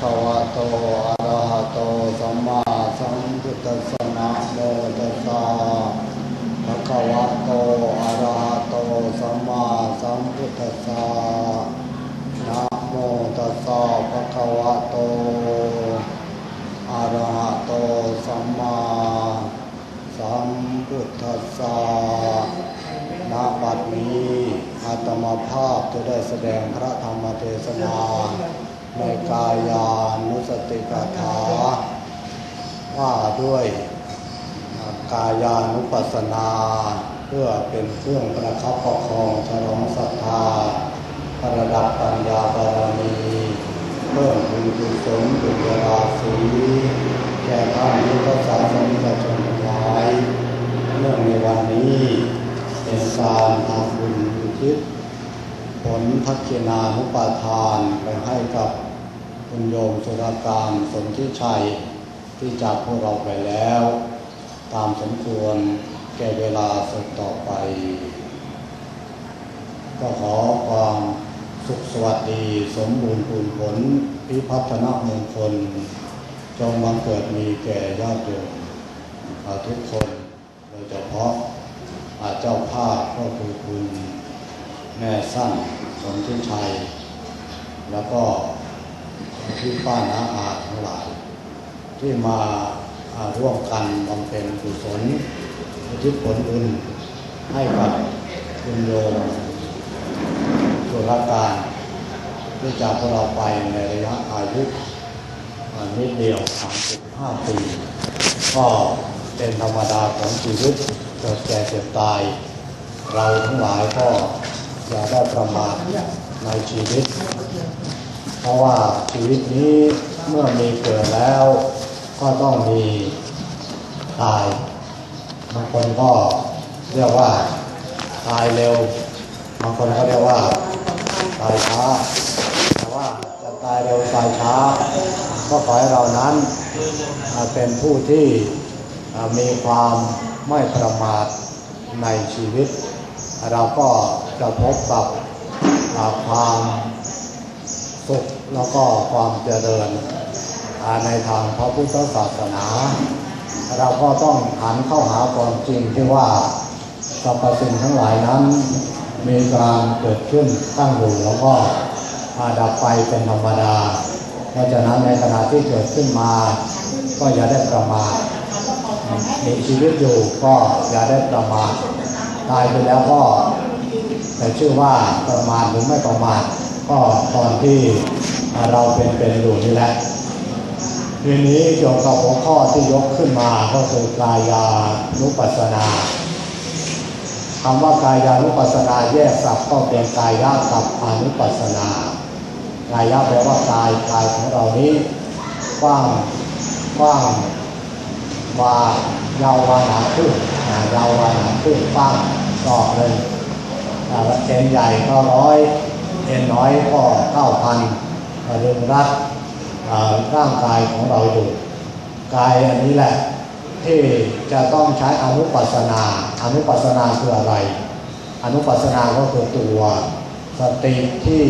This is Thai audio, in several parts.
คะวะโตอะระหะโตสัมมาสัมพุทธัสสะนะโมตัสสะภะคะวะโตอะระหะโตสัมมาสัมพุทธัสสะนะโมตัสสะภะคะวะโตอะระหะโตสัมมาสัมพุทธัสสะณบัดนี้อาตมาภาพจะได้แสดงพระธรรมเทศนา ในกายานุสติกถาว่าด้วยกายานุปัสสนา เพื่อเป็นเครื่องประคับประคองฉลองศรัทธาประดับปัญญาบารมีเพิ่มบุญกุศลบุญราศีแก่ท่านที่พระสาสนิกชนทั้งหลายเนื่องในวันนี้เป็นการทำบุญอุทิศผลทักษินานุปาทานไปให้กับ คุณโยมสุรการสนทิชัยที่จากพวกเราไปแล้ว ตามสมควรแก่เวลาสุดต่อไป ก็ขอความสุขสวัสดีสมบูรณ์ผลผลพิพัฒนามงคล จงบังเกิดมีแก่ญาติโยมทุกคนโดยเฉพาะอาเจ้าภาพก็คือคุณแม่สั้นสมทิชัย แล้วก็ พี่ป้านาอาทั้งหลาย ที่มาร่วมกันบำเพ็ญกุศลอุทิศผลบุญให้กับคุณโยมสุรการที่จากพวกเราไปในระยะอายุนิดเดียว 35 ปี ก็เป็นธรรมดาของชีวิตเกิดแก่เจ็บตาย เราทั้งหลายก็อย่าได้ประมาทในชีวิต ราะว่าชีวิตนี้เมื่อมีเกิดแล้ว ก็ต้องมีตายบางคนก็เรียกว่าตายเร็วบางคนก็เรียกว่าตายช้าแต่ว่าจะตายเร็วตายช้า ก็ขอให้เรานั้นเป็นผู้ที่มีความไม่ประมาทในชีวิต เราก็จะพบกับความสุข แล้วก็ความเจริญในทางพระพุทธศาสนา เราก็ต้องหันเข้าหาความจริงที่ว่าสรรพสิ่งทั้งหลายนั้น มีการเกิดขึ้นตั้งอยู่แล้วก็ดับไปเป็นธรรมดา เพราะฉะนั้นในขณะที่เกิดขึ้นมา ก็อย่าได้ประมาทมีชีวิตอยู่ก็อย่าได้ประมาทตายไปแล้วก็แต่ชื่อว่าประมาทหรือไม่ประมาทก็ตอนที่ เราเป็นเป็นอยู่นี่แหละทีนี้เกี่ยวกับหัวข้อที่ยกขึ้นมาก็คือกายานุปัสสนาคำว่ากายานุปัสสนาแยกสับก็เป็นกายะกับอนุปัสสนากายะแปลว่ากายกายของเรานี้กว้างกว้างวายาววาหนาขึ้นยาววาหนาขึ้นกว้างต่อเลยเอ็นใหญ่ก็ร้อยเอ็นน้อยก็เก้าพัน ดึงรัดร่างกายของเราอยู่กายอันนี้แหละที่จะต้องใช้อนุปัสนา อนุปัสนาคืออะไร อนุปัสสนาก็คือตัวสติที่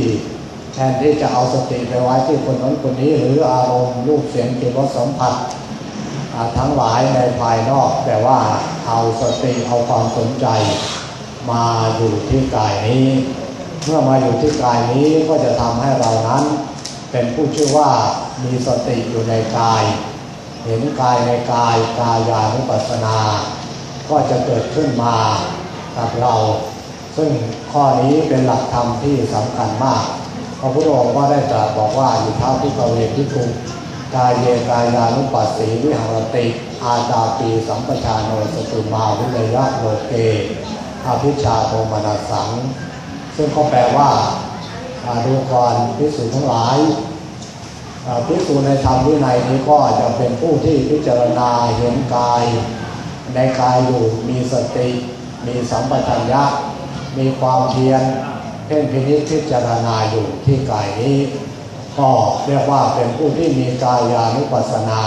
แทนที่จะเอาสติไปไว้ที่คนนั้นคนนี้หรืออารมณ์รูปเสียงกลิ่นรสสัมผัสทั้งหลายในภายนอก แต่ว่าเอาสติเอาความสนใจ มาอยู่ที่กายนี้ เมื่อมาอยู่ที่กายนี้ก็จะทำให้เรานั้น เป็นผู้ชื่อว่ามีสติอยู่ในกาย เห็นกายในกายกายานุปัสสนา ก็จะเกิดขึ้นมากับเรา ซึ่งข้อนี้เป็นหลักธรรมที่สำคัญมากพระพุทธองค์ก็ได้ตรัสบอกว่าอยู่ท้าที่ประเวทที่คุกายเยกายานุปัสสีวิหารติอาตาปีสัมปชาโนสตุมาวิเลยะโลเกอภิชาโทมนาสัง ซึ่งก็แปลว่า ดูก่อนพิสูจน์ทั้งหลายพิสูจน์ในธรรมวินัยนี้ก็จะเป็นผู้ที่พิจารณาเห็นกาย ในกายอยู่มีสติ มีสัมปชัญญะ มีความเพียรเพ่งพินิจพิจารณาอยู่ที่กายนี้ ก็เรียกว่าเป็นผู้ที่มีกายานุปัสสนา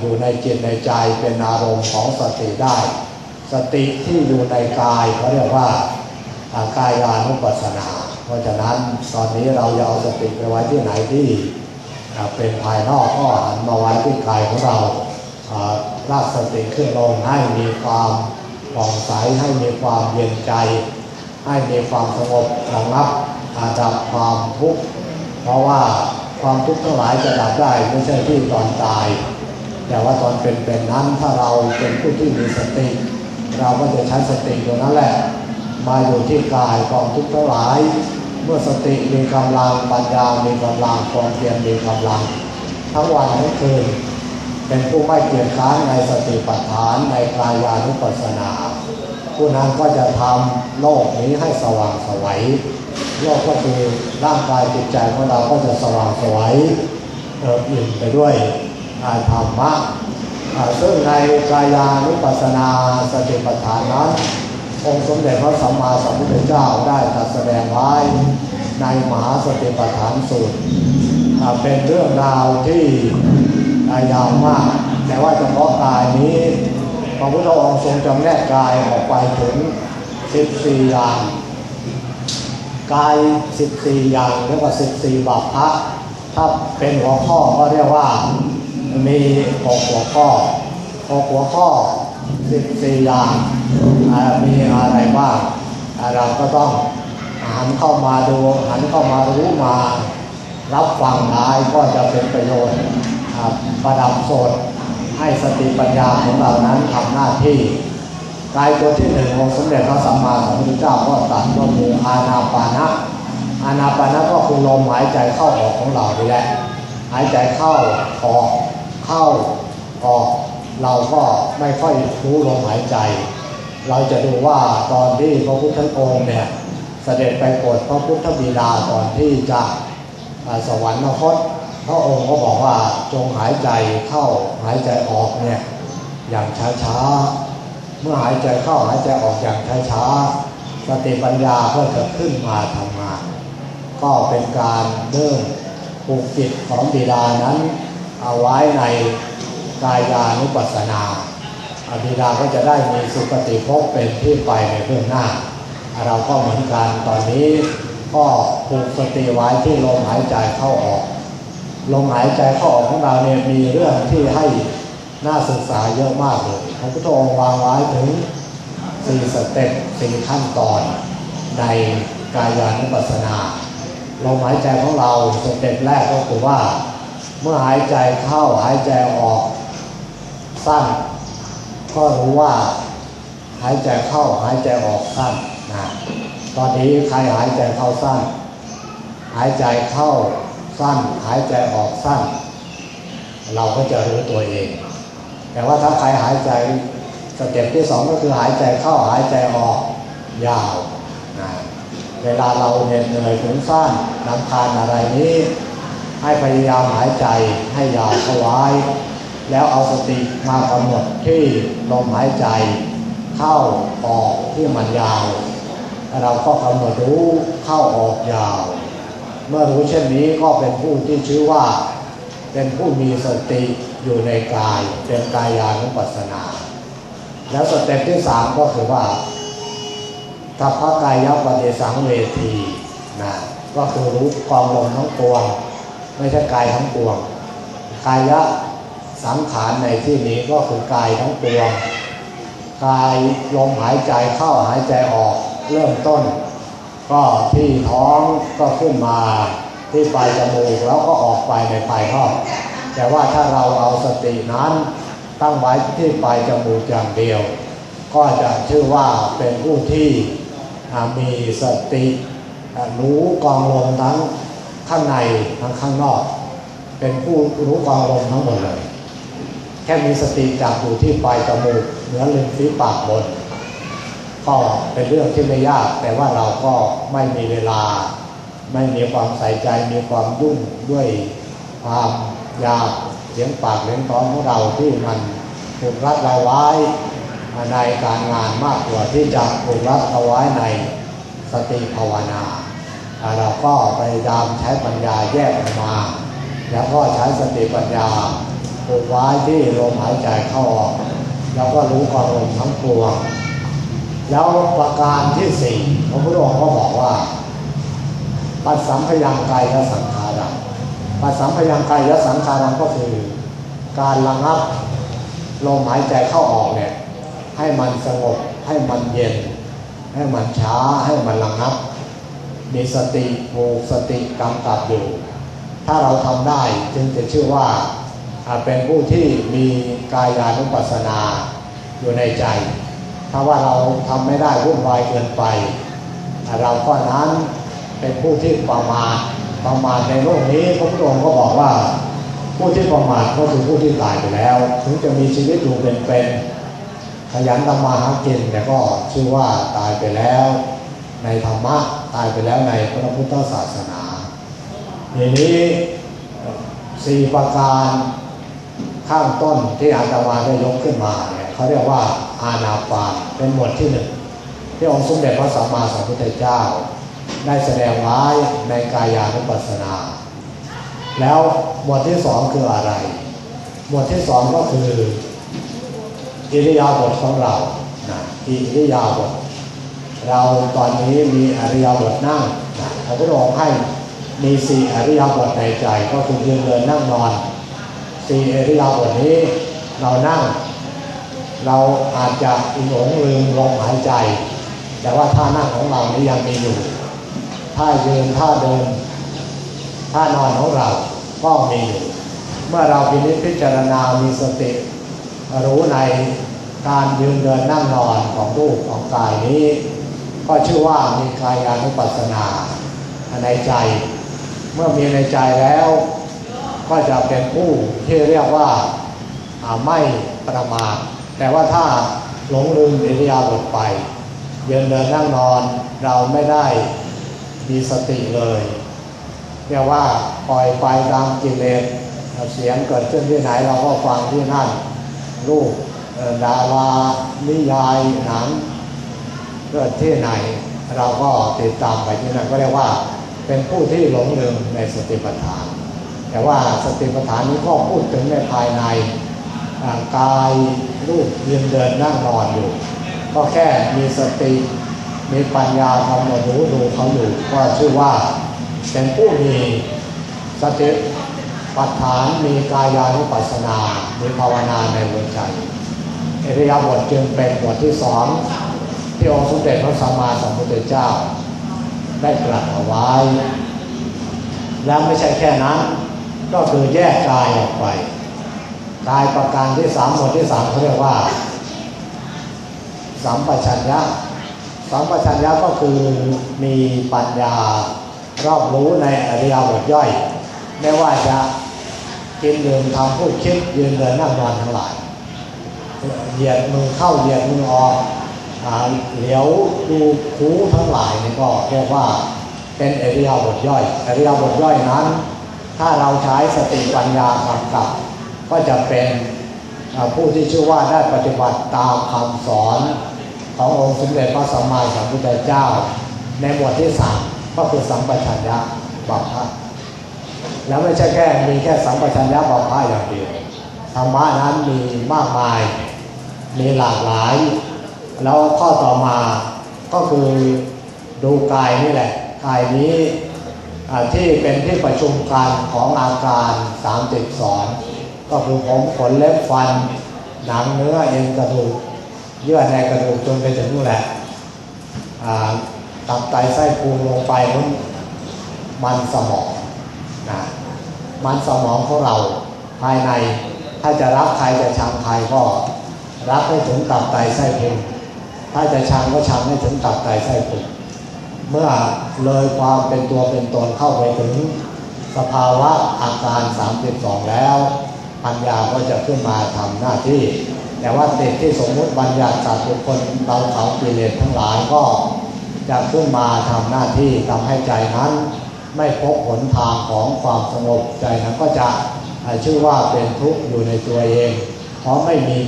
อยู่ในจิตในใจเป็นอารมณ์ของสติได้ สติที่อยู่ในกายเขาเรียกว่ากายานุปัสสนา ราะฉะนั้นตอนนี้เราจะเอาสติไปไว้ที่ไหนที่เป็นภายนอกก็หันมาไว้ที่กายของเราอ่าลากสติขึ้นลงให้มีความผ่องใสให้มีความเย็นใจ ให้มีความสงบระงับอาดับความทุกข์เพราะว่าความทุกข์ทั้งหลายจะดับได้ไม่ใช่ที่ตอนตาย แต่ว่าตอนเป็นเป็นนั้นถ้าเราเป็นผู้ที่มีสติ เราก็จะใช้สติตัวนั้นแหละ มาอยู่ที่กายความทุกข์ทั้งหลาย เมื่อสติมีกำลังปัญญามีกำลังความเพียรมีกำลัง ทั้งวันทั้งคืนเป็นผู้ไม่เกียจค้านในสติปัฏฐานในกายานุปัสสนา ผู้นั้นก็จะทำโลกนี้ให้สว่างไสวัยโลกก็คือร่างกายจิตใจของเราก็จะสว่างไสวัยเอิบอิ่มไปด้วยอาธรรมะซึ่งในกายานุปัสสนาสติปัฏฐานนั้น องค์สมเด็จพระสัมมาสัมพุทธเจ้าได้ตรัสแสดงไว้ในมหาสติปัฏฐานสูตรเป็นเรื่องราวที่ยาวมาก แต่ว่าเฉพาะกายนี้พระพุทธองค์ทรงจำแนกกายออกไปถึง 14 อย่าง กาย 14 อย่างเรียกว่า 14 บาพะถ้าเป็นหัวข้อก็เรียกว่ามี 6 หัวข้อ 6 หัวข้อ 14 อย่าง มีอะไรบ้างเราก็ต้องหันเข้ามาดูหันเข้ามารู้มารับฟังได้ก็จะเป็นประโยชน์ประดับโสดให้สติปัญญาของเรานั้นทำหน้าที่กายตัวที่หนึ่งองค์สมเด็จพระสัมมาสัมพุทธเจ้าก็ตรัสก็คืออานาปานะอานาปานะก็คือลมหายใจเข้าออกของเรานี่แหละหายใจเข้าออกเข้าออกเราก็ไม่ค่อยรู้ลมหายใจ เราจะดูว่าตอนที่พระพุทธองค์เนี่ยเสด็จไปโปรดพระพุทธบิดาตอนที่จะสวรรคตพระองค์ก็บอกว่าจงหายใจเข้าหายใจออกเนี่ยอย่างช้าๆ เมื่อหายใจเข้าหายใจออกอย่างช้าๆสติปัญญาก็จะขึ้นมาทำงาน ก็เป็นการเริ่มปลูกจิตของบิดานั้น เอาไว้ในกายานุปัสสนา อ่าบิดาก็จะได้มีสุคติภพเป็นที่ไปในเบื้องหน้า เราก็เหมือนกันตอนนี้ก็ปลูกสติไว้ที่ลมหายใจเข้าออก ลมหายใจเข้าออกของเราเนี่ยมีเรื่องที่ให้น่าศึกษาเยอะมากเลยพระพุทธองค์วางไว้ถึงสี่สเต็ปสี่ขั้นตอนในกายานุปัสสนาลมหายใจของเราสเต็ปแรกก็คือว่า เมื่อหายใจเข้าหายใจออก สั้น ก็รู้ว่าหายใจเข้าหายใจออกสั้นนะตอนนี้ใครหายใจเข้าสั้น หายใจเข้าสั้น หายใจออกสั้น เราก็จะรู้ตัวเอง แต่ว่าถ้าใครหายใจสเต็ปที่สองก็คือหายใจเข้าหายใจออกยาวนะเวลาเราเหน็ดเหนื่อยถึงสั้นน้ำคาญอะไรนี้ ให้พยายามหายใจให้ยาวเข้าไว้ แล้วเอาสติมากำหนดที่ลมหายใจ เข้าออกที่มันยาว เราก็กำหนดรู้เข้าออกยาว เมื่อรู้เช่นนี้ก็เป็นผู้ที่ชื่อว่า เป็นผู้มีสติอยู่ในกายเป็นกายานุปัสสนา แล้วสเต็ปที่สามก็คือว่าทัพพกายปฏิสังเวทีนะก็คือรู้ความลมทั้งปวง ไม่ใช่กายทั้งปวงกายะ สังขารในที่นี้ก็คือกายทั้งปวงกายลมหายใจเข้าหายใจออกเริ่มต้น ก็ที่ท้องก็ขึ้นมาที่ปลายจมูกแล้วก็ออกไปในปลายท้องแต่ว่าถ้าเราเอาสตินั้นตั้งไว้ที่ปลายจมูกอย่างเดียว ก็จะชื่อว่าเป็นผู้ที่มีสติรู้กองลมทั้งข้างในทั้งข้างนอก เป็นผู้รู้กองลมทั้งหมดเลย แค่มีสติจับอยู่ที่ปลายจมูกเหนือริมฝีปากบน ก็เป็นเรื่องที่ไม่ยาก แต่ว่าเราก็ไม่มีเวลา ไม่มีความใส่ใจมีความยุ่งด้วยความยากเสียงปากเสียงท้องของเราที่มันผูกรัดเราไว้ในการงานมากกว่าที่จะผูกรัดเอาไว้ในสติภาวนาเราก็พยายามใช้ปัญญาแยกออกมา แล้วก็ใช้สติปัญญา ผูกไว้ที่ลมหายใจเข้าออก แล้วก็รู้ความลมทั้งปวแล้วประการที่สี่พระพุทธองค์ก็บอกว่า ปัสสัมพยังกายและสังขาระภาษาพยังกายและสังขารังก็คือการระงับลมหายใจเข้าออกเนี่ยให้มันสงบให้มันเย็น ให้มันช้าให้มันระงับ มีสติผูกสติกำกับอยู่ ถ้าเราทำได้จึงจะชื่อว่า เป็นผู้ที่มีกายานุปัสสนาอยู่ในใจ ถ้าว่าเราทำไม่ได้วุ่นวายเกินไป เราก็นั้นเป็นผู้ที่ประมาทประมาทในโลกนี้พระพุทธองค์ก็บอกว่า ผู้ที่ประมาทก็คือผู้ที่ตายไปแล้ว ถึงจะมีชีวิตอยู่เป็นๆขยันทำมาหากินแต่ก็ชื่อว่าตายไปแล้ว ในธรรมะตายไปแล้วในพระพุทธศาสนาทีนี้สี่ประการ ข้างต้นที่อาตมาได้ยกขึ้นมาเนี่ยเขาเรียกว่าอาณาปานเป็นหมวดที่หนึ่งที่องค์สมเด็จพระสัมมาสัมพุทธเจ้า ได้แสดงไว้ในกายานุปัสสนา แล้วหมวดที่สองคืออะไร หมวดที่สองก็คือ อิริยาบถของเรานะอิริยาบถเราตอนนี้มีอริยบทนั่งนพระพุทธองค์ให้มีสี่อริยบทในใจก็คือยืนเดินนั่งนอน สี่อริยบทนี้ เรานั่ง เราอาจจะหลงลืมลมหายใจ แต่ว่าท่านั่งของเรานี้ยังมีอยู่ ท่ายืนท่าเดิน ท่านอนของเราก็มีอยู่เมื่อเราพินิจพิจารณามีสติ รู้ในการยืนเดินนั่งนอนของรูปของกายนี้ ก็ชื่อว่ามีกายานุปัสสนาในใจ เมื่อมีในใจแล้ว ก็จะเป็นผู้ที่เรียกว่าไม่ประมาทแต่ว่าถ้าหลงลืมอิริยาบถไปเยืนเดินนั่งนอนเราไม่ได้มีสติเลยเรียกว่าปล่อยไปตามกิเลสเสียงเกิดขึ้นที่ไหนเราก็ฟังที่นั่นรูปดารานิยายหนังเกิดที่ไหน เราก็ติดตามไปที่นั่นก็เรียกว่าเป็นผู้ที่หลงลืมในสติปัฏฐาน แต่ว่าสติปัฏฐานนี้ก็พูดถึงในภายในกายรูปยืนเดินนั่งนอนอยู่ ก็แค่มีสติมีปัญญากำหนดรู้ดูเขาอยู่ก็ชื่อว่าเป็นผู้มีสติปัฏฐานมีกายานุปัสสนา มีภาวนาในหัวใจเอริยาบทจึงเป็นบทที่สองที่องค์สมเด็จพระสัมมาสัมพุทธเจ้า ได้ตรัสเอาไว้ และไม่ใช่แค่นั้น ก็คือแยกกายออกไปกายประการที่สามบทที่สามเขาเรียกว่าสัมปชัญญะสัมปชัญญะก็คือมีปัญญารอบรู้ในอริยบทย่อย ไม่ว่าจะกินเดื่มทำพูดคิดยืนเดินนั่งนอนทั้งหลายเหยียดมือเข้าเหยียดมือออกเหลียวดูคูทั้งหลายนี่ก็เรียกว่าเป็นอริยบทย่อยอริยบทย่อยนั้น ถ้าเราใช้สติปัญญากำกับ ก็จะเป็นผู้ที่ชื่อว่าได้ปฏิบัติตามคำสอนขององค์สมเด็จพระสัมมาสัมพุทธเจ้า ในหมวดที่สามก็คือสัมปชัญญะบัพพะแล้วไม่ใช่แค่มีแค่สัมปชัญญะบัพพะอย่างเดียวธรรมะนั้นมีมากมาย มีหลากหลาย แล้วข้อต่อมาก็คือดูกายนี่แหละกายนี้ ที่เป็นที่ประชุมกันของอาการ32 ก็คือผมขนเล็บฟัน หนังเนื้อเอ็นกระดูกเยื่อในกระดูกจนไปถึงนู่นแหละตับไตไส้พุงลงไปนู้นมันสมองนะมันสมองของเราภายในถ้าจะรักใครจะชังใครก็รักให้ถึงตับไตไส้พุงถ้าจะชังก็ชังให้ถึงตับไตไส้พุง เมื่อเลยความเป็นตัวเป็นตนเข้าไปถึง สภาวะอาการ 32 แล้ว ปัญญาก็จะขึ้นมาทำหน้าที่ แต่ว่าเด็กที่สมมุติบัญญัติสัตว์บุคคลเราเขากิเลสทั้งหลายก็จะขึ้นมาทำหน้าที่ทำให้ใจนั้นไม่พบหนทางของความสงบใจนั้นก็จะชื่อว่าเป็นทุกข์อยู่ในตัวเอง เพราะไม่มี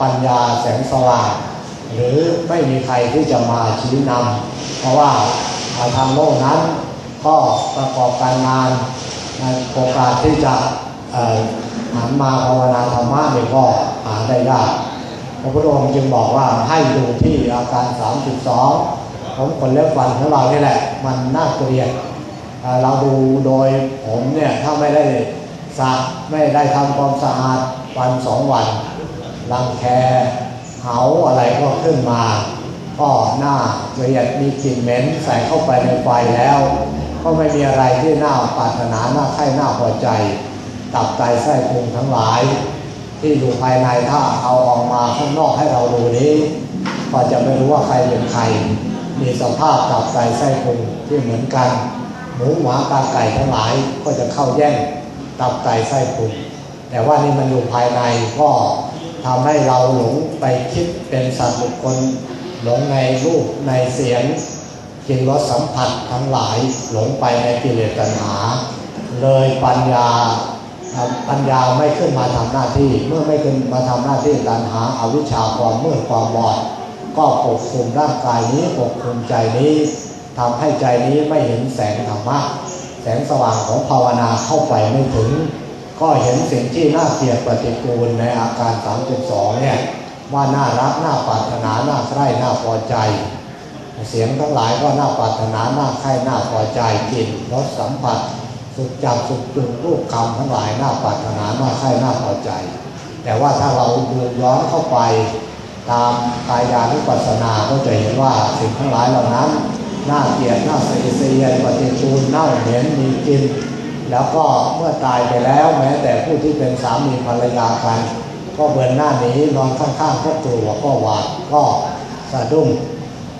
ปัญญาแสงสว่างหรือไม่มีใครที่จะมาชี้นำ เพราะว่าอาทางโลกนั้นก็ประกอบการงานในโอกาสที่จะเอ่อหันมาภาวนาธรรมะเนี่ยก็หาได้ยากพระพุทธองค์จึงบอกว่าให้ดูที่อาการ 32 ผมขนเล็บฟันของเรานี่แหละ มันน่าเกลียดเราดูโดยผมเนี่ยถ้าไม่ได้สระไม่ได้ทำความสะอาดวันสองวันรังแคเหาอะไรก็ขึ้นมา ก็หน้าละเอียดมีกลิ่นเหม็นใส่เข้าไปในไฟแล้ว ก็ไม่มีอะไรที่น่าปรารถนาน่าใคร่น่าพอใจ ตับไตไส้พุงทั้งหลาย ที่อยู่ภายในถ้าเอาออกมาข้างนอกให้เราดูนี้ ก็จะไม่รู้ว่าใครเป็นใคร มีสภาพตับไตไส้พุงที่เหมือนกัน หมูหมากาไก่ทั้งหลายก็จะเข้าแย่งตับไตไส้พุงแต่ว่านี่มันอยู่ภายในก็ทำให้เราหลงไปคิดเป็นสัตว์บุคคล หลงในรูปในเสียงกินรสสัมผัสทั้งหลายหลงไปในกิเลสตัณหา เลยปัญญาปัญญาไม่ขึ้นมาทำหน้าที่ เมื่อไม่ขึ้นมาทำหน้าที่ตัณหาอาวิชชาความมืดความบอด ก็ปกคลุมร่างกายนี้ปกคลุมใจนี้ทำให้ใจนี้ไม่เห็นแสงธรรมะแสงสว่างของภาวนาเข้าไปไม่ถึง ก็เห็นสิ่งที่น่าเกลียดปฏิกูลในอาการ 32เนี่ย ว่าน่ารักน่าปรารถนาน่าใคร่น่าพอใจ เสียงทั้งหลายก็น่าปรารถนาน่าใคร่น่าพอใจกลิ่นรสสัมผัส สุขจับสุขจุงรูปคำทั้งหลายน่าปรารถนาน่าใคร่น่าพอใจ แต่ว่าถ้าเราดูย้อนเข้าไปตามกายานุปัสสนาก็จะเห็นว่าสิ่งทั้งหลายเหล่านั้นน่าเกลียดน่าเสียเสียปฏิกูลเน่าเหม็นมีกลิน แล้วก็เมื่อตายไปแล้วแม้แต่ผู้ที่เป็นสามีภรรยากัน ก็เบือนหน้าหนี้นอนข้างๆก็กลัวก็หวาดก็สะดุ้ง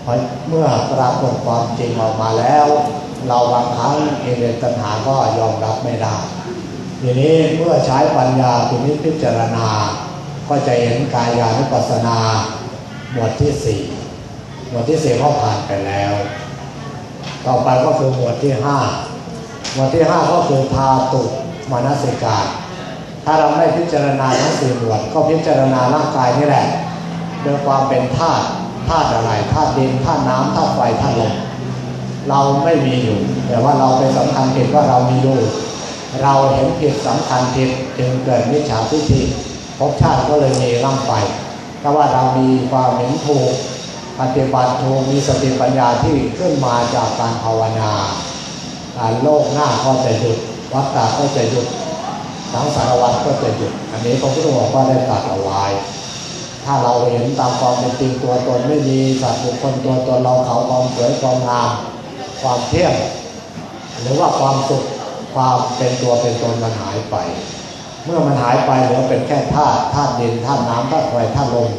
เพราะเมื่อปรากฏความจริงออกมาแล้ว เราบางครั้งเอเดนตัณหาก็ยอมรับไม่ได้ทีนี้เมื่อใช้ปัญญาพินิพิจารณา ก็จะเห็นกายานุปัสสนาหมวดที่สี่หมวดที่สี่ก็ผ่านไปแล้ว ต่อไปก็คือหมวดที่ห้าหมวดที่ห้าก็คือทาตุมนสิการ ถ้าเราไม่พิจารณาทั้งสี่หมวดก็พิจารณาร่างกายนี่แหละโดยความเป็นธาตุธาตุอะไรธาตุดินธาตุน้ำธาตุไฟธาตุลมเราไม่มีอยู่ แต่ว่าเราไปสำคัญผิดว่าเรามีอยู่เราเห็นผิดสำคัญผิดจึงเกิดมิจฉาทิฏฐิภพชาติก็เลยมีร่ำไปถ้าว่าเรามีความเห็นถูกปฏิบัติถูกมีสติปัญญาที่ขึ้นมาจากการภาวนา การโลกหน้าก็จะหยุดวัฏฏะก็จะหยุด สังสารวัฏก็จะหยุดอันนี้พระพุทธองค์ก็ได้ตรัสเอาไว้ถ้าเราเห็นตามความเป็นจริงตัวตนไม่มีสัตว์บุคคลตัวตนเราเขาความสวยความงามความเที่ยงหรือว่าความสุขความเป็นตัวเป็นตนมันหายไป เมื่อมันหายไปเหลือเป็นแค่ธาตุธาตุดินธาตุน้ำธาตุไฟธาตุลม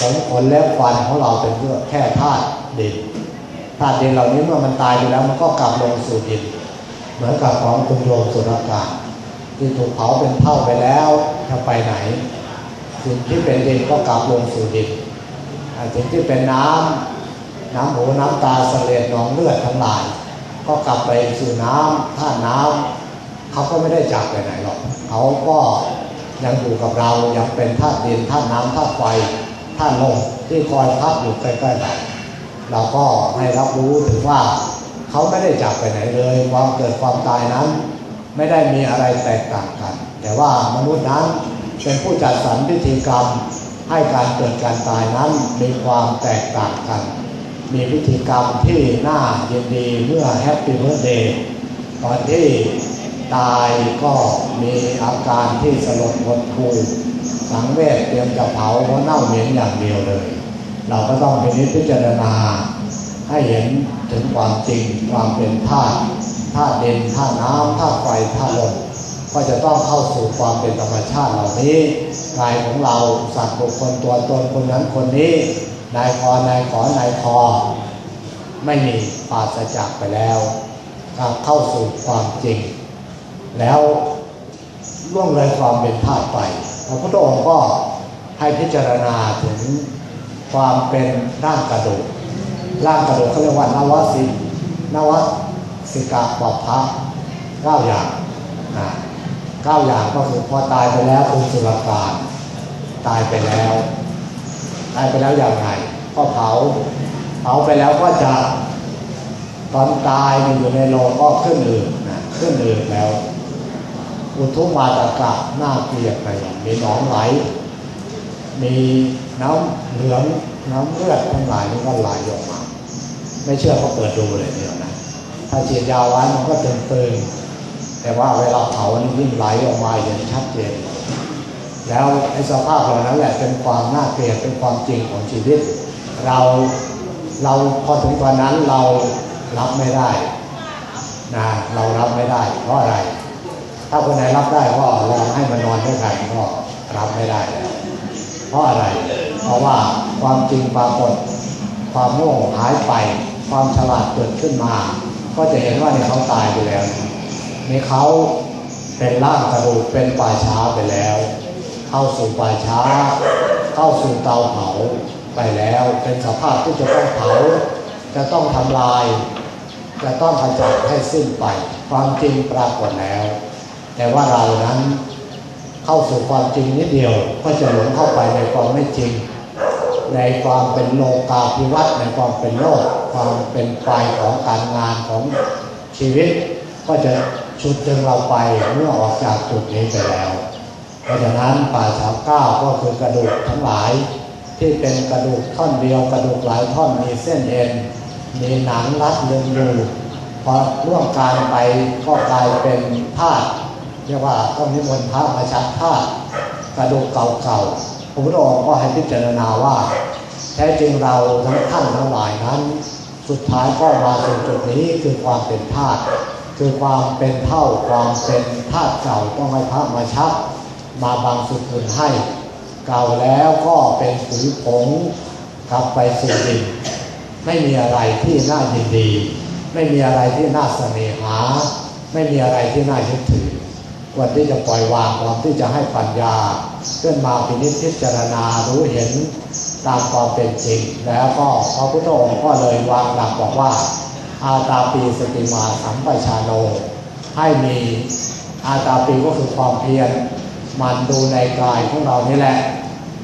ผมขนและฟันของเราเป็นเพื่อแค่ธาตุดินธาตุดินเหล่านี้เมื่อมันตายไปแล้วมันก็กลับลงสู่ดิน เหมือนกับของคุณโยมสุรกาศ ที่ถูกเผาเป็นเท่าไปแล้วจะไปไหน สิ่งที่เป็นดินก็กลับลงสู่ดินสิ่งที่เป็นน้ำน้ำหูน้ำตาเสลดหนองเลือดทั้งหลาย ก็กลับไปสู่น้ำท่าน้ำเขาก็ไม่ได้จากไปไหนหรอกเขาก็ยังอยู่กับเรายังเป็นธาตุดินธาตุน้ำธาตุไฟธาตุลมที่คอยพักอยู่ใกล้ๆเราเราก็ให้รับรู้ถึงว่า เขาไม่ได้จากไปไหนเลย ความเกิดความตายนั้น ไม่ได้มีอะไรแตกต่างกัน แต่ว่ามนุษย์นั้นเป็นผู้จัดสรรพิธีกรรม ให้การเกิดการตายนั้นมีความแตกต่างกัน มีพิธีกรรมที่น่ายินดีเมื่อแฮปปี้เบิร์ดเดย์ตอนที่ตายก็มีอาการที่สลดหดหู่สังเวชเตรียมจะเผาเพราะเน่าเหม็นอย่างเดียวเลย เราก็ต้องพินิจพิจารณาให้เห็นถึงความจริงความเป็นธาตุ ธาตุดินธาตุน้ำธาตุไฟธาตุลมก็จะต้องเข้าสู่ความเป็นธรรมชาติเหล่านี้กายของเราสัตว์บุคคลตัวตนคนนั้นคนนี้นายคอนายขอนายคอไม่มีปราศจากไปแล้วเข้าสู่ความจริง แล้วล่วงเลยความเป็นธาตุไปพระพุทธองค์ก็ให้พิจารณาถึงความเป็นร่างกระดูกร่างกระดูกเขาเรียกว่านวสินว สิกาปัพพะเก้าอย่างนะเก้าอย่างก็คือพอตายไปแล้วคุณสุรการตายไปแล้ว ตายไปแล้วอย่างไรก็เผา เผาไปแล้วก็จะตอนตายอยู่ในโลงก็ขึ้นอืดนะขึ้นอืดแล้ว อุทุมาตะกะหน้าเกลียดไปมีหนองไหล มีน้ำเหลืองน้ำเลือดทั้งหลายนี่ก็ไหลออกมา ไม่เชื่อก็เปิดดูเลยเดียวนะ ถ้าฉีดยาไว้มันก็เตึงๆแต่ว่าเวลาเผามันวิ่งไหลออกมาอย่างชัดเจนแล้วไอ้สภาพเหล่านั้นแหละเป็นความน่าเกลียดเป็นความจริงของชีวิต เราเราพอถึงตอนนั้นเรารับไม่ได้นะเรารับไม่ได้ เพราะอะไร ถ้าคนไหนรับได้ก็ลองให้มันนอนด้วยกันก็รับไม่ได้แล้วเพราะอะไร เพราะว่าความจริงปรากฏความโง่หายไป ความฉลาดเกิดขึ้นมา ก็จะเห็นว่าเนี่ยเขาตายไปแล้วนี่เขาเป็นร่างกระดูกเป็นป่าช้าไปแล้ว เข้าสู่ป่าช้า เข้าสู่เตาเผาไปแล้ว เป็นสภาพที่จะต้องเผา จะต้องทำลาย จะต้องขจัดให้สิ้นไป ความจริงปรากฏแล้ว แต่ว่าเรานั้นเข้าสู่ความจริงนิดเดียว ก็จะหลงเข้าไปในความไม่จริง ในความเป็นโลกาภิวัตน์ในความเป็นโลก ความเป็นไปของการงานของชีวิต ก็จะชุดดึงเราไปเมื่อออกจากจุดนี้ไปแล้ว เพราะฉะนั้นป่าสาวเก้าก็คือกระดูกทั้งหลาย ที่เป็นกระดูกท่อนเดียวกระดูกหลายท่อนมีเส้นเอ็นมีหนังรัดเลึงอยู่พอร่วมการไปก็กลายเป็นธาตุเรียกว่าต้องนิมนต์พระมาชักธาตุกระดูกเก่าๆ ระพุทธองค์ก็ให้พิจารณาว่า แท้จริงเราทั้งท่านทั้งหลายนั้น สุดท้ายก็มาถึงจุดนี้คือความเป็นธาตุคือความเป็นเท่าความเป็นธาตุเก่าต้องให้พระมาชัก มาบางสุดทุนให้ เก่าแล้วก็เป็นปุ๋ยผงกลับไปสู่ดินไม่มีอะไรที่น่ายินดี ไม่มีอะไรที่น่าเสน่หา ไม่มีอะไรที่น่ายึดถือ วรที่จะปล่อยวางวามที่จะให้ปัญญาขึ้นมาพินิจพิจารณารู้เห็นตามความเป็นจริง แล้วก็พระพุทธองค์ก็เลยวางหลักบอกว่า อาตาปีสติมาสัมปชาโน ให้มีอาตาปีก็คือความเพียรมันดูในกายของเรานี่แหละ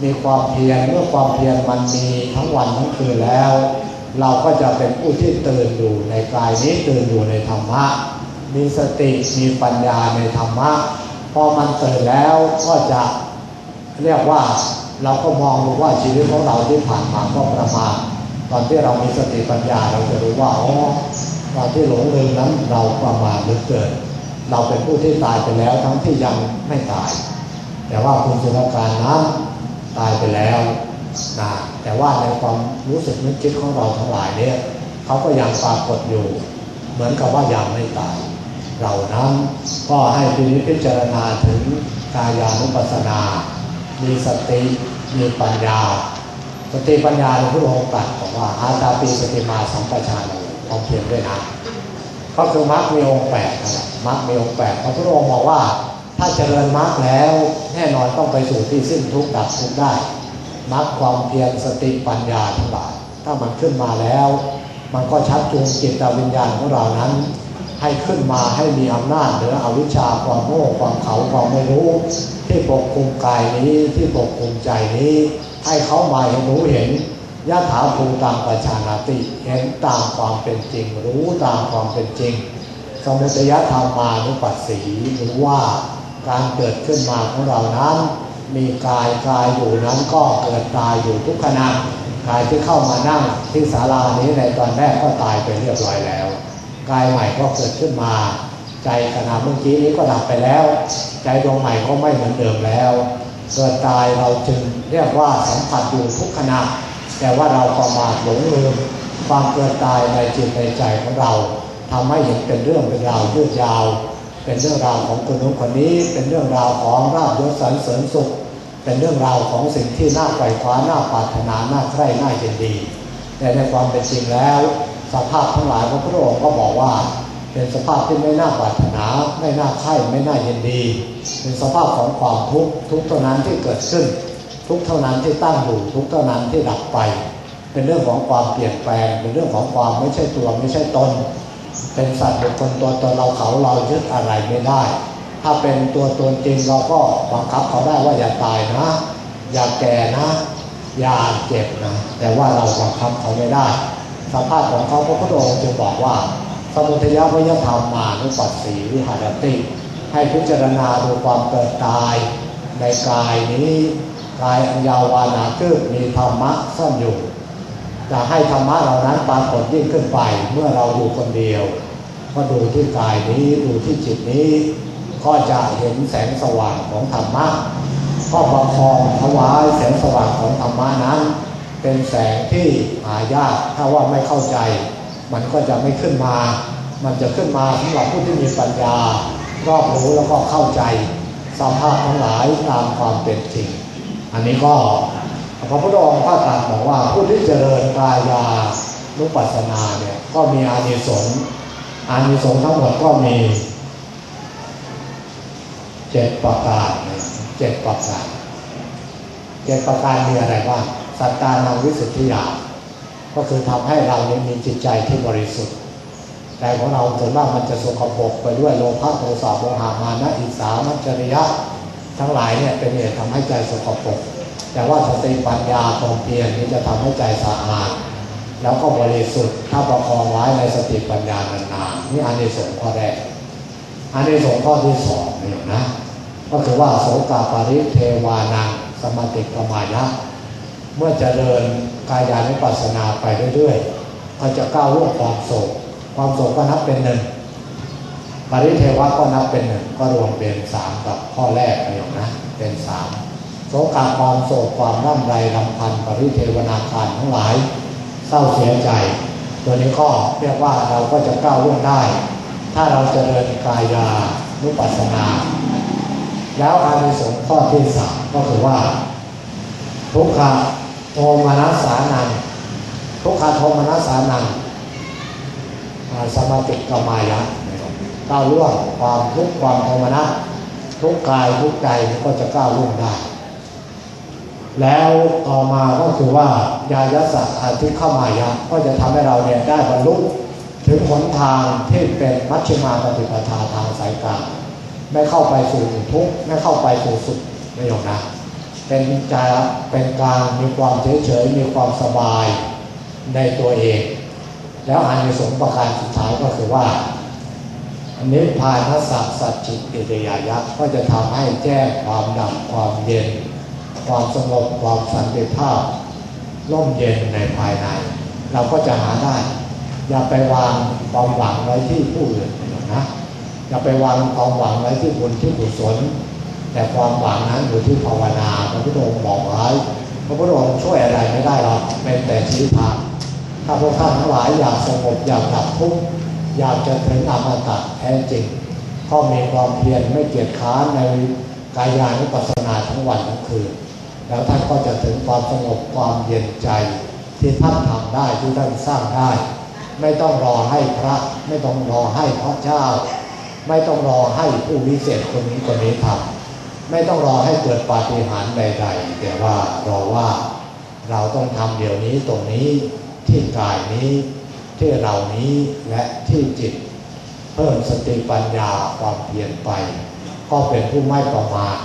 มีความเพียรเมื่อความเพียรมันมีทั้งวันทั้งคืนแล้ว เราก็จะเป็นผู้ที่ตื่นอยู่ในกายนี้ตื่นอยู่ในธรรมะ มีสติมีปัญญาในธรรมะพอมันตื่นแล้วก็จะเรียกว่าเราก็มองดูว่าชีวิตของเราที่ผ่านมาก็ประมาทตอนที่เรามีสติปัญญาเราจะรู้ว่าอ๋อตอนที่หลงลืมนั้นเราประมาทหลือเกินเราเป็นผู้ที่ตายไปแล้วทั้งที่ยังไม่ตาย แต่ว่าคุณสุรการนั้นตายไปแล้วนะแต่ว่าในความรู้สึกนึกคิดของเราทั้งหลายเนี่ยเขาก็ยังปรากฏอยู่ เหมือนกับว่ายังไม่ตาย เรานั้น ก็ให้พินิจพิจารณาถึงกายานุปัสสนา มีสติ มีปัญญา สติปัญญาในพระองค์ตรัสบอกว่าอาตาปีสติมาสัมปชาโนความเพียรด้วยนะก็คือมรรคมีองค์แปดนะมรรคมีองค์แปดพระพุทธองค์บอกว่า ถ้าเจริญมรรคแล้ว แน่นอนต้องไปสู่ที่สิ้นทุกข์ดับทุกข์ได้มรรคความเพียรสติปัญญาทั้งหลายถ้ามันขึ้นมาแล้ว มันก็ชักจูงจิตวิญญาณของเรานั้น ให้ขึ้นมาให้มีอำนาจเหนืออวิชชาความโง่ความเขาความไม่รู้ ที่ปกคลุมกายนี้ที่ปกคลุมใจนี้ ให้เขามาเห็นรู้เห็นยะถาภูตามประชานาติเห็นตามความเป็นจริง รู้ตามความเป็นจริง สมุทยธรรมานุปัสสีรู้ว่าการเกิดขึ้นมาของเรานั้น มีกายกายอยู่นั้นก็เกิดตายอยู่ทุกขณะกายที่เข้ามานั่งที่ศาลานี้ในตอนแรกก็ตายไปเรียบร้อยแล้ว กายใหม่ก็เกิดขึ้นมา ใจขณะเมื่อกี้นี้ก็ดับไปแล้ว ใจดวงใหม่ก็ไม่เหมือนเดิมแล้วเกิดตายเราจึงเรียกว่าสัมผัสอยู่ทุกขณะ แต่ว่าเราประมาทหลงลืมความเกิดตายในจิตในใจของเราทำให้เห็นเป็นเรื่องเป็นราวยืดยาว เป็นเรื่องราวของคนนู้นคนนี้ เป็นเรื่องราวของราบยศสรรเสริญสุข เป็นเรื่องราวของสิ่งที่น่าใฝ่คว้าน่าปรารถนาน่าใคร่น่ายินดี แต่ในความเป็นจริงแล้ว สภาพทั้งหลายพระพุทธองค์ก็บอกว่า เป็นสภาพที่ไม่น่าปรารถนา ไม่น่าใคร่ไม่น่าเยินดี เป็นสภาพของความทุกข์ทุกเท่านั้นที่เกิดขึ้น ทุกเท่านั้นที่ตั้งอยู่ทุกเท่านั้นที่ดับไป เป็นเรื่องของความเปลี่ยนแปลง เป็นเรื่องของความไม่ใช่ตัวไม่ใช่ตน เป็นสัตว์บุคคลตัวตนเราเขาเรายึดอะไรไม่ได้ ถ้าเป็นตัวตนจริงเราก็บังคับเขาได้ว่าอย่าตายนะ อย่าแก่นะอย่าเจ็บนะ แต่ว่าเราบังคับเขาไม่ได้ สภาพของเขาพระพุทธองค์จึงบอกว่า สมุทัยวิยธรรมมานุปัสสีวิหารติ ให้พิจารณาดูความเกิดตายในกายนี้กายอันยาววานาคืบมีธรรมะซ่อนอยู่ จะให้ธรรมะเหล่านั้นปรากฏยิ่งขึ้นไปเมื่อเราอยู่คนเดียวก็ดูที่กายนี้ดูที่จิตนี้ ก็จะเห็นแสงสว่างของธรรมะก็ประคองถวายแสงสว่างของธรรมะนั้น เป็นแสงที่หายากถ้าว่าไม่เข้าใจ มันก็จะไม่ขึ้นมา มันจะขึ้นมาสำหรับผู้ที่มีปัญญารอบรู้แล้วก็เข้าใจสภาพทั้งหลายตามความเป็นจริง อันนี้ก็พระพุทธองค์ก็ตรัสบอกว่าผู้ที่เจริญกายานุปัสสนาเนี่ยก็มีอานิสงส์อานิสงส์ทั้งหมดก็มีเจ็ดประการเจ็ดประการเจ็ดประการมีอะไรบ้าง สัตตานังวิสุทธิยาก็คือทำให้เรานี่ยมีจิตใจที่บริสุทธิ์แต่ของเราส่วนมากมันจะสกปรกไปด้วยโลภะโทสะโมหะมานะอิสามัจจริยะทั้งหลายเนี่ยเป็นเหตุทำให้ใจสกปรกแต่ว่าสติปัญญาความเพียรนี้จะทำให้ใจสะอาดแล้วก็บริสุทธิ์ถ้าประคองไว้ในสติปัญญานานๆนี่อันในสงส์ข้อแรกอันในสงส์ข้อที่สองเนี่ยนะก็คือว่าโสกาปริเทวานังสมติกมายะ เมื่อเจริญกายานุปัสสนาไปเรื่อยๆก็จะก้าวล่วงความโศก ความโศกก็นับเป็นหนึ่งปริเทวะก็นับเป็นหนึ่งก็รวมเป็นสามกับข้อแรกประโยคนะเป็นสามโสกาความโศกความร่ำไรลำพันปริเทวนาการทั้งหลาย เศร้าเสียใจ ตัวนี้ก็เรียกว่าเราก็จะก้าวล่วงได้ ถ้าเราเจริญกายานุปัสสนา แล้วอานิสงส์ข้อที่สามก็คือว่าทุกข โทมานัสสานังทุกขโทมานัสสานังอ่าสมาติกมายะก้าวล่วงความทุกข์ความโทมนัสทุกกายทุกใจก็จะก้าวล่วงได้ แล้วต่อมาก็คือว่ายายสัอาทิเข้ามายะก็จะทำให้เราเนี่ยได้บรรลุถึงหนทางที่เป็นมัชฌิมาปฏิปทาทางสายกลางไม่เข้าไปสู่ทุกข์ไม่เข้าไปสู่สุขไม่ยอมนะ เป็นใจเป็นกลางมีความเฉยเฉยมีความสบายในตัวเอง แล้วอานิสงส์ประการสุดท้ายก็คือว่านิพพานสัจสัจจิตอิริยายะก็จะทำให้แจ้งความดับความเย็น ความสงบความสันติภาพร่มเย็นในภายใน เราก็จะหาได้ อย่าไปวางความหวังไว้ที่ผู้อื่นนะอย่าไปวางความหวังไว้ที่บุญที่กุศล แต่ความหวังนั้นอยู่ที่ภาวนาพระพุทธองค์บอกไว้พระพุทธองค์ช่วยอะไรไม่ได้หรอกเป็นแต่ชี้ทางถ้าพวกท่านทั้งหลายอยากสงบอยากดับทุกข์อยากจะถึงอมตะแท้จริงก็มีความเพียรไม่เกียจค้านในกายานุปัสสนาทั้งวันทั้งคืน แล้วท่านก็จะถึงความสงบความเย็นใจ ที่ท่านทำได้ที่ท่านสร้างได้ ไม่ต้องรอให้พระ ไม่ต้องรอให้พระเจ้า ไม่ต้องรอให้ผู้วิเศษคนนี้คนนี้ทำ ไม่ต้องรอให้เกิดปาฏิหาริย์ใด ๆ แต่ว่ารอว่าเราต้องทำเดี๋ยวนี้ตรงนี้ที่กายนี้ที่เรานี้และที่จิต เพิ่มสติปัญญาความเพียรไป ก็เป็นผู้ไม่ประมาท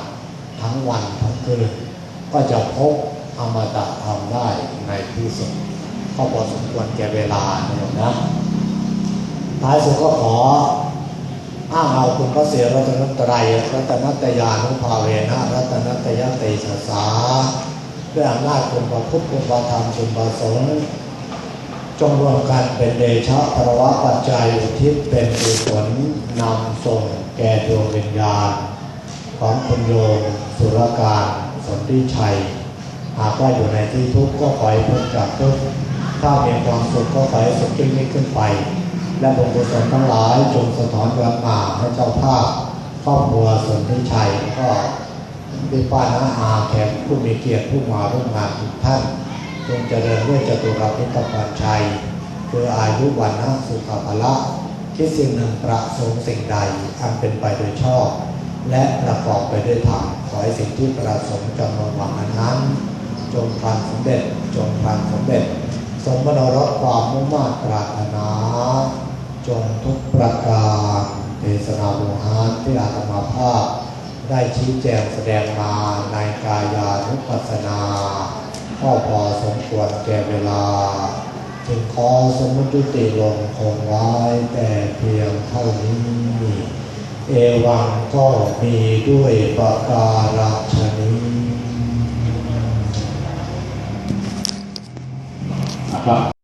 ทั้งวันทั้งคืนก็จะพบอมตะธรรมได้ในที่สุดก็พอสมควรแก่เวลาเนี่ยนะท้ายสุดก็ขอ อ้างเอาคุณพระเสียรัตนตรัยรัตนตยานุภาเวนะรัตนตยเตชะสาด้วยอำนาจคุณพระพุทธคุณพระธรรมคุณพระสงฆ์จงรวมกันเป็นเดชะภรวะปัจจัยอุทิศเป็นกุศลนำส่งแก่ดวงวิญญาณ ของคุณโยมสุรการสนธิชัย หากว่าอยู่ในที่ทุกข์ก็ขอให้พ้นจากทุกข์ถ้ามีความสุขก็ขอให้สุขยิ่งยิ่งขึ้นไป และบุญกุศลทั้งหลายจงสะท้อนกลับมาให้เจ้าภาพครอบครัวสนธิชัยก็พี่ป้าน้าอาแขกผู้มีเกียรติผู้มาร่วมงานทุกท่านจงเจริญด้วยจตุรพิธปัญชัย คืออายุวันนะสุขภละคิดสิ่งหนึ่งประสงค์สิ่งใดอันเป็นไปโดยชอบ และประกอบไปด้วยธรรมขอให้สิ่งที่ประสงค์จำนวนหวังนั้นจงพลันสำเร็จจงพลันสำเร็จ สมมโนรสความมุ่งมา่ปรารถนา จงทุกประการเทศนาโมหานที่อาตมาภาพ ได้ชี้แจงแสดงมาในกายานุปัสสนาก็พอสมควรแก่เวลา จึงขอสมุจุติลงคงไว้แต่เพียงเท่านี้ เอวังก็มีด้วยประการฉนี้ครับ